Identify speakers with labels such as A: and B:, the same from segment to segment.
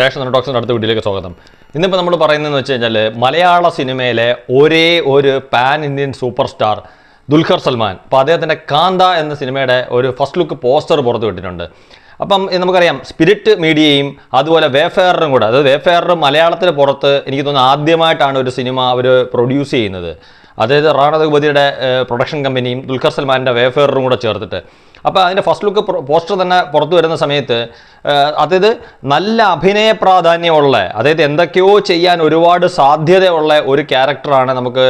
A: രേഷൻ ടോക്സിന്റെ അടുത്ത വീട്ടിലേക്ക് സ്വാഗതം. ഇന്നിപ്പോൾ നമ്മൾ പറയുന്നതെന്ന് വെച്ച് കഴിഞ്ഞാൽ മലയാള സിനിമയിലെ ഒരേ ഒരു pan Indian super star Dulquer Salmaan. അപ്പോൾ അദ്ദേഹത്തിന്റെ കാന്ത എന്ന സിനിമയുടെ ഒരു ഫസ്റ്റ് ലുക്ക് പോസ്റ്റർ പുറത്തു വിട്ടിട്ടുണ്ട്. അപ്പം നമുക്കറിയാം സ്പിരിറ്റ് മീഡിയയും അതുപോലെ വേഫെയറും കൂടെ. അതായത് വേഫെയർ മലയാളത്തിന് പുറത്ത് എനിക്ക് തോന്നുന്നു ആദ്യമായിട്ടാണ് ഒരു സിനിമ അവർ പ്രൊഡ്യൂസ് ചെയ്യുന്നത്. അതായത് റാണ രഘുപതിയുടെ പ്രൊഡക്ഷൻ കമ്പനിയും ദുൽഖർ സൽമാന്റെ വേഫെയറും കൂടെ ചേർത്തിട്ട്. അപ്പോൾ അതിന്റെ ഫസ്റ്റ് ലുക്ക് പോസ്റ്റർ തന്നെ പുറത്തു വരുന്ന സമയത്ത് അതായത് നല്ല അഭിനയ പ്രാധാന്യമുള്ള അതായത് എന്തൊക്കെയോ ചെയ്യാൻ ഒരുപാട് സാധ്യതയുള്ള ഒരു ക്യാരക്ടറാണ് നമുക്ക്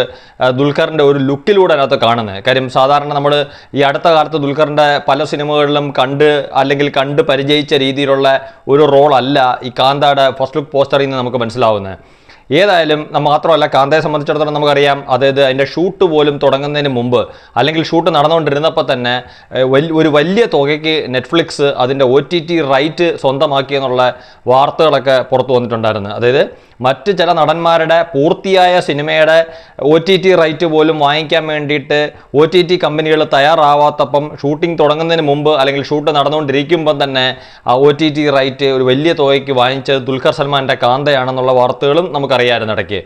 A: ദുൽഖറിന്റെ ഒരു ലുക്കിലൂടെ അതിനകത്ത് കാണുന്നത്. കാര്യം സാധാരണ നമ്മൾ ഈ അടുത്ത കാലത്ത് ദുൽഖറിന്റെ പല സിനിമകളിലും കണ്ട് അല്ലെങ്കിൽ കണ്ട് പരിചയിച്ച രീതിയിലുള്ള ഒരു റോളല്ല ഈ കാന്താടെ ഫസ്റ്റ് ലുക്ക് പോസ്റ്ററിൽ നിന്ന് നമുക്ക് മനസ്സിലാവുന്നത്. ഏതായാലും മാത്രമല്ല കാന്തയെ സംബന്ധിച്ചിടത്തോളം നമുക്കറിയാം അതായത് അതിന്റെ ഷൂട്ട് പോലും തുടങ്ങുന്നതിന് മുമ്പ് അല്ലെങ്കിൽ ഷൂട്ട് നടന്നുകൊണ്ടിരുന്നപ്പോൾ തന്നെ ഒരു വലിയ തുകയ്ക്ക് നെറ്റ്ഫ്ലിക്സ് അതിന്റെ ഒ ടി ടി റൈറ്റ് സ്വന്തമാക്കിയെന്നുള്ള വാർത്തകളൊക്കെ പുറത്തു വന്നിട്ടുണ്ടായിരുന്നു. അതായത് മറ്റ് ചില നടന്മാരുടെ പൂർത്തിയായ സിനിമയുടെ ഒ ടി ടി റൈറ്റ് പോലും വാങ്ങിക്കാൻ വേണ്ടിയിട്ട് ഒ ടി ടി കമ്പനികൾ തയ്യാറാവാത്തപ്പം ഷൂട്ടിംഗ് തുടങ്ങുന്നതിന് മുമ്പ് അല്ലെങ്കിൽ ഷൂട്ട് നടന്നുകൊണ്ടിരിക്കുമ്പം തന്നെ ആ ഒ ടി ടി റൈറ്റ് ഒരു വലിയ തുകയ്ക്ക് വാങ്ങിച്ചത് ദുൽഖർ സൽമാന്റെ കാന്തയാണെന്നുള്ള വാർത്തകളും നമുക്കറിയാമായിരുന്നു ഇടയ്ക്ക്.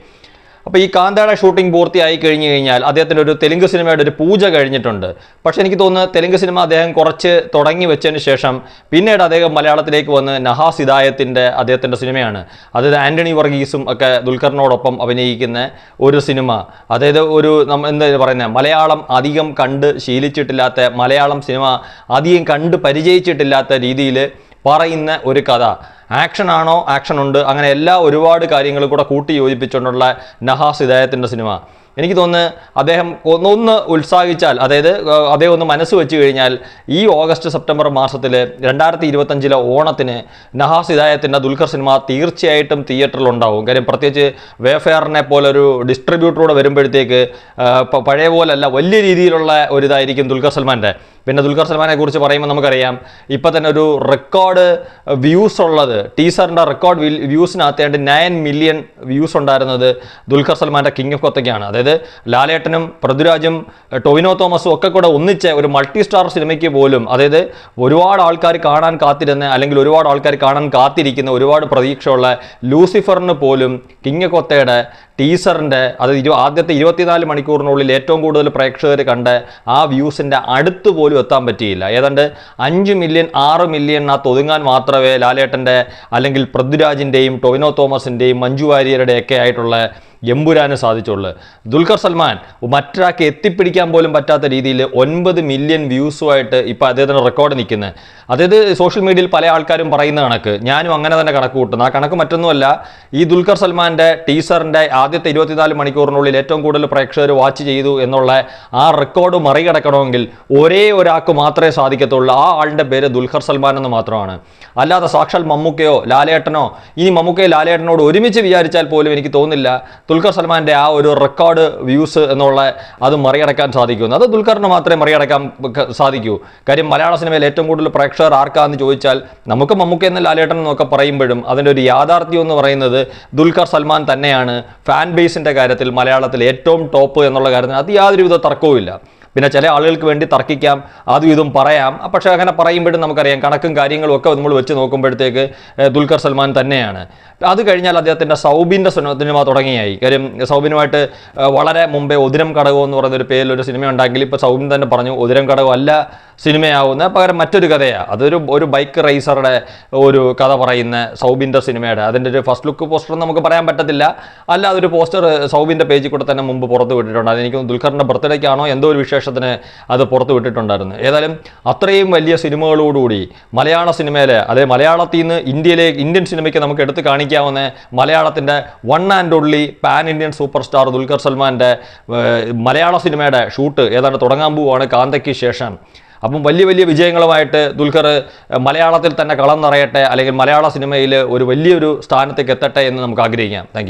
A: അപ്പോൾ ഈ കാന്തയുടെ ഷൂട്ടിംഗ് പൂർത്തിയായി കഴിഞ്ഞു കഴിഞ്ഞാൽ അദ്ദേഹത്തിന്റെ ഒരു തെലുങ്ക് സിനിമയുടെ ഒരു പൂജ കഴിഞ്ഞിട്ടുണ്ട്. പക്ഷേ എനിക്ക് തോന്നുന്നു തെലുങ്ക് സിനിമ അദ്ദേഹം കുറച്ച് തുടങ്ങി വെച്ചതിന് ശേഷം പിന്നീട് അദ്ദേഹം മലയാളത്തിലേക്ക് വന്ന് നഹാസ് ഹിദായത്തിന്റെ അദ്ദേഹത്തിന്റെ സിനിമയാണ്. അതായത് ആന്റണി വർഗീസും ഒക്കെ ദുൽഖറിനോടൊപ്പം അഭിനയിക്കുന്ന ഒരു സിനിമ. അതായത് ഒരു എന്താ പറയുന്നത് മലയാളം അധികം കണ്ട് ശീലിച്ചിട്ടില്ലാത്ത മലയാളം സിനിമ അധികം കണ്ട് പരിചയിച്ചിട്ടില്ലാത്ത രീതിയിൽ പറയുന്ന ഒരു കഥ. ആക്ഷൻ ആണോ ആക്ഷൻ ഉണ്ട് അങ്ങനെ എല്ലാ ഒരുപാട് കാര്യങ്ങളും കൂടെ കൂട്ടി യോജിപ്പിച്ചുകൊണ്ടുള്ള നഹാസ് ഹിദായത്തിന്റെ സിനിമ. എനിക്ക് തോന്നുന്നത് അദ്ദേഹം ഒന്ന് ഉത്സാഹിച്ചാൽ അതായത് അദ്ദേഹം ഒന്ന് മനസ്സ് വെച്ച് കഴിഞ്ഞാൽ ഈ ഓഗസ്റ്റ് സെപ്റ്റംബർ മാസത്തിൽ രണ്ടായിരത്തി ഇരുപത്തഞ്ചിലെ ഓണത്തിന് നഹാസ് ഹിദായത്തിന്റെ ദുൽഖർ സിനിമ തീർച്ചയായിട്ടും തിയേറ്ററിൽ ഉണ്ടാവും കാര്യം പ്രത്യേകിച്ച് വേഫെയറിനെ പോലൊരു ഡിസ്ട്രിബ്യൂട്ടറോട് വരുമ്പോഴത്തേക്ക് പഴയ പോലല്ല വലിയ രീതിയിലുള്ള ഒരു ഇതായിരിക്കും ദുൽഖർ സൽമാന്റെ. പിന്നെ ദുൽഖർ സൽമാനെ കുറിച്ച് പറയുമ്പോൾ നമുക്കറിയാം ഇപ്പം തന്നെ ഒരു റെക്കോർഡ് വ്യൂസ് ഉള്ളത് ടീസറിന്റെ റെക്കോർഡ് വ്യൂസിനകത്ത് നയൻ മില്യൺ വ്യൂസ് ഉണ്ടായിരുന്നത് ദുൽഖർ സൽമാന്റെ കിങ് ഓഫ് കൊത്തയ്ക്കാണ്. അതായത് ലാലേട്ടനും പൃഥ്വിരാജും ടൊവിനോ തോമസും ഒക്കെ കൂടെ ഒന്നിച്ച് ഒരു മൾട്ടി സ്റ്റാർ സിനിമയ്ക്ക് പോലും അതായത് ഒരുപാട് ആൾക്കാർ കാണാൻ കാത്തിരുന്ന അല്ലെങ്കിൽ ഒരുപാട് ആൾക്കാർ കാണാൻ കാത്തിരിക്കുന്ന ഒരുപാട് പ്രതീക്ഷയുള്ള ലൂസിഫറിന് പോലും കിങ് കൊത്തയുടെ ടീസറിന്റെ അത് ഇരു ആദ്യത്തെ ഇരുപത്തിനാല് മണിക്കൂറിനുള്ളിൽ ഏറ്റവും കൂടുതൽ പ്രേക്ഷകർ കണ്ട് ആ വ്യൂസിന്റെ അടുത്ത് പോലും എത്താൻ പറ്റിയില്ല. ഏതാണ്ട് അഞ്ച് മില്യൺ ആറ് മില്യണിനകത്ത് ഒതുങ്ങാൻ മാത്രമേ ലാലേട്ടന്റെ അല്ലെങ്കിൽ പൃഥ്വിരാജിന്റെയും ടൊവിനോ തോമസിന്റെയും മഞ്ജു വാര്യരുടെയൊക്കെ ആയിട്ടുള്ള എമ്പുരാന് സാധിച്ചുള്ളൂ. ദുൽഖർ സൽമാൻ മറ്റൊരാൾക്ക് എത്തിപ്പിടിക്കാൻ പോലും പറ്റാത്ത രീതിയിൽ ഒൻപത് മില്യൺ വ്യൂസുമായിട്ട് ഇപ്പോൾ അദ്ദേഹത്തിന്റെ റെക്കോർഡ് നിൽക്കുന്നത് അതായത് സോഷ്യൽ മീഡിയയിൽ പല ആൾക്കാരും പറയുന്ന കണക്ക് ഞാനും അങ്ങനെ തന്നെ കണക്ക് കൂട്ടുന്നു. ആ കണക്ക് മറ്റൊന്നുമല്ല ഈ ദുൽഖർ സൽമാന്റെ ടീസറിന്റെ ആദ്യത്തെ ഇരുപത്തിനാല് മണിക്കൂറിനുള്ളിൽ ഏറ്റവും കൂടുതൽ പ്രേക്ഷകർ വാച്ച് ചെയ്തു എന്നുള്ള ആ റെക്കോർഡ് മറികടക്കണമെങ്കിൽ ഒരേ ഒരാൾക്ക് മാത്രമേ സാധിക്കത്തുള്ളൂ. ആ ആളുടെ പേര് ദുൽഖർ സൽമാൻ എന്ന് മാത്രമാണ്. അല്ലാതെ സാക്ഷാൽ മമ്മൂക്കയോ ലാലേട്ടനോ ഇനി മമ്മൂക്കയോ ലാലേട്ടനോട് ഒരുമിച്ച് വിചാരിച്ചാൽ പോലും എനിക്ക് തോന്നുന്നില്ല ദുൽഖർ സൽമാന്റെ ആ ഒരു റെക്കോർഡ് വ്യൂസ് എന്നുള്ള അത് മറികടക്കാൻ സാധിക്കുമെന്ന് അത് ദുൽഖറിന് മാത്രമേ മറികടക്കാൻ സാധിക്കൂ. കാര്യം മലയാള സിനിമയിൽ ഏറ്റവും കൂടുതൽ പ്രേക്ഷകർ ആർക്കാന്ന് ചോദിച്ചാൽ നമുക്ക് മമ്മൂക്ക എന്ന ലാലേട്ടൻ എന്നൊക്കെ പറയുമ്പോഴും അതിന്റെ ഒരു യാഥാർത്ഥ്യം എന്ന് പറയുന്നത് ദുൽഖർ സൽമാൻ തന്നെയാണ്. ഫാൻ ബേസിന്റെ കാര്യത്തിൽ മലയാളത്തിൽ ഏറ്റവും ടോപ്പ് എന്നുള്ള കാര്യത്തിന് അത് യാതൊരുവിധ തർക്കവുമില്ല. പിന്നെ ചില ആളുകൾക്ക് വേണ്ടി തർക്കിക്കാം അതും ഇതും പറയാം. പക്ഷേ അങ്ങനെ പറയുമ്പോഴും നമുക്കറിയാം കണക്കും കാര്യങ്ങളും ഒക്കെ നമ്മൾ വെച്ച് നോക്കുമ്പോഴത്തേക്ക് ദുൽഖർ സൽമാൻ തന്നെയാണ്. അത് കഴിഞ്ഞാൽ അദ്ദേഹത്തിന്റെ സൗബിന്റെ സിനിമ തുടങ്ങിയായി. കാര്യം സൗബിനുമായിട്ട് വളരെ മുമ്പേ ഉദിരം കടകം എന്ന് പറയുന്ന ഒരു പേരിൽ ഒരു സിനിമ ഉണ്ടെങ്കിൽ ഇപ്പോൾ സൗബിൻ തന്നെ പറഞ്ഞു ഉദിരം കടകം അല്ല സിനിമയാവുന്ന പകരം മറ്റൊരു കഥയാണ് അതൊരു ഒരു ബൈക്ക് റൈസറുടെ ഒരു കഥ പറയുന്ന സൗബിന്റെ സിനിമയുടെ. അതിന്റെ ഒരു ഫസ്റ്റ് ലുക്ക് പോസ്റ്റർ നമുക്ക് പറയാൻ പറ്റത്തില്ല. അല്ല അതൊരു പോസ്റ്റർ സൗബിന്റെ പേജിൽ കൂടെ തന്നെ മുമ്പ് പുറത്ത് വിട്ടിട്ടുണ്ട്. അതെനിക്ക് ദുൽഖറിന്റെ ബർത്ത്ഡേക്കാണോ എന്തോ ഒരു വിശേഷത്തിന് അത് പുറത്ത് വിട്ടിട്ടുണ്ടായിരുന്നു. ഏതായാലും അത്രയും വലിയ സിനിമകളോടുകൂടി മലയാള സിനിമയിലെ അതെ മലയാളത്തിൽ നിന്ന് ഇന്ത്യയിലെ ഇന്ത്യൻ സിനിമയ്ക്ക് നമുക്ക് എടുത്ത് കാണിക്കാവുന്ന മലയാളത്തിന്റെ one and only pan Indian super star Dulquer സൽമാന്റെ മലയാള സിനിമയുടെ ഷൂട്ട് ഏതാണ്ട് തുടങ്ങാൻ പോവുകയാണ് കാന്തയ്ക്ക് ശേഷം. അപ്പം വലിയ വലിയ വിജയങ്ങളുമായിട്ട് ദുൽഖർ മലയാളത്തിൽ തന്നെ കളം നിറയട്ടെ അല്ലെങ്കിൽ മലയാള സിനിമയിൽ ഒരു വലിയൊരു സ്ഥാനത്തേക്ക് എത്തട്ടെ എന്ന് നമുക്ക് ആഗ്രഹിക്കാം. താങ്ക്